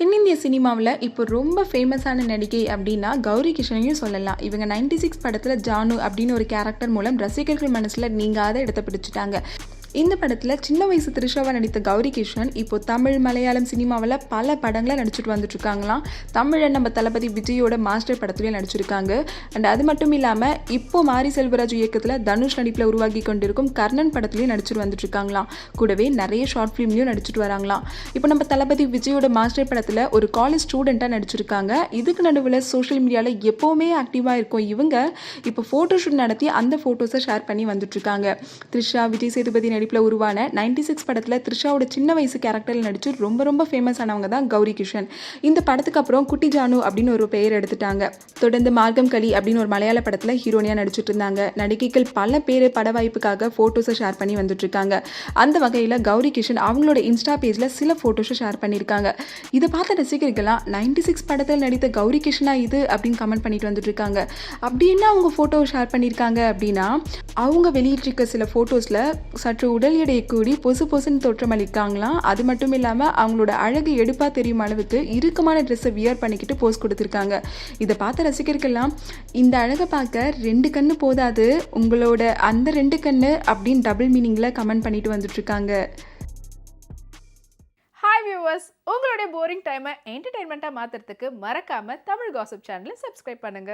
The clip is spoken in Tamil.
தென்னிந்திய சினிமாவில் இப்போ ரொம்ப ஃபேமஸான நடிகை அப்படின்னா கௌரி கிருஷ்ணனையும் சொல்லலாம். இவங்க 96 சிக்ஸ் படத்தில் ஜானு அப்படின்னு ஒரு கேரக்டர் மூலம் ரசிகர்கள் மனசில் நீங்காத இடத்த பிடிச்சிட்டாங்க. இந்த படத்தில் சின்ன வயசு த்ரிஷாவாக நடித்த கௌரி கிருஷ்ணன் இப்போ தமிழ் மலையாளம் சினிமாவில் பல படங்களை நடிச்சிட்டு வந்துட்டுருக்காங்களாம். தமிழன் தமிழை நம்ம தளபதி விஜயோட மாஸ்டர் படத்துலையும் நடிச்சிருக்காங்க. அண்ட் அது மட்டும் இல்லாமல் இப்போ மாரி செல்வராஜ் இயக்கத்தில் தனுஷ் நடிப்பில் உருவாகி கொண்டிருக்கும் கர்ணன் படத்துலையும் நடிச்சிட்டு வந்துட்டுருக்காங்களாம். கூடவே நிறைய ஷார்ட் ஃபிலிம்லையும் நடிச்சிட்டு வராங்களாம். இப்போ நம்ம தளபதி விஜயோட மாஸ்டர் படத்தில் ஒரு காலேஜ் ஸ்டூடெண்ட்டாக நடிச்சிருக்காங்க. இதுக்கு நடுவில் சோஷியல் மீடியாவில் எப்போவுமே ஆக்டிவாக இருக்கும் இவங்க. இப்போ ஃபோட்டோ ஷூட் நடத்தி அந்த ஃபோட்டோஸை ஷேர் பண்ணி வந்துட்டுருக்காங்க. த்ரிஷா விஜய் சேதுபதி நடிப்பில் உருவான 96 சிக்ஸ் படத்தில் த்ரிஷாவோட சின்ன வயசு கேரக்டரில் நடிச்சு ரொம்ப ரொம்ப ஃபேமஸ் ஆனவங்க தான் கௌரி கிஷன். இந்த படத்துக்கு அப்புறம் குட்டி ஜானு அப்படின்னு ஒரு பெயர் எடுத்துட்டாங்க. தொடர்ந்து மார்க்கம் களி அப்படின்னு ஒரு மலையாள படத்தில் ஹீரோனியாக நடிச்சிட்டு இருந்தாங்க. நடிகைகள் பல பேர் பட வாய்ப்புக்காக ஃபோட்டோஸை ஷேர் பண்ணி வந்துட்டு இருக்காங்க. அந்த வகையில் கௌரி கிஷன் அவங்களோட இன்ஸ்டா பேஜில் சில ஃபோட்டோஸை ஷேர் பண்ணியிருக்காங்க. இதை பார்த்த ரசிகர்கள்லாம் 96 சிக்ஸ் படத்தில் நடித்த கௌரி கிருஷ்ணா இது அப்படின்னு கமெண்ட் பண்ணிட்டு வந்துட்டு இருக்காங்க. அப்படி என்ன அவங்க ஃபோட்டோ ஷேர் பண்ணியிருக்காங்க அப்படின்னா அவங்க வெளியிட்டிருக்க சில ஃபோட்டோஸில் சற்று உடல் எடையை கூடி பொசு பொசுன்னு தோற்றம் அளிக்காங்களாம் அது மட்டும் இல்லாமல் அவங்களோட அழகு எடுப்பாக தெரியும் அளவுக்கு இறுக்கமான ட்ரெஸ்ஸை வியர் பண்ணிக்கிட்டு போஸ் கொடுத்துருக்காங்க. இதை பார்த்த ரசிகர்கள்லாம் இந்த அழகை பார்க்க ரெண்டு கண்ணு போதாது உங்களோட அந்த ரெண்டு கண்ணு அப்படின்னு டபுள் மீனிங்கில் கமெண்ட் பண்ணிட்டு வந்துட்ருக்காங்க ஹாய் வியூவர்ஸ் உங்களுடைய போரிங் டைமை என்டர்டைன்மெண்ட்டாக மாற்றுறதுக்கு மறக்காமல் தமிழ் காசிப் சேனலை சப்ஸ்கிரைப் பண்ணுங்கள்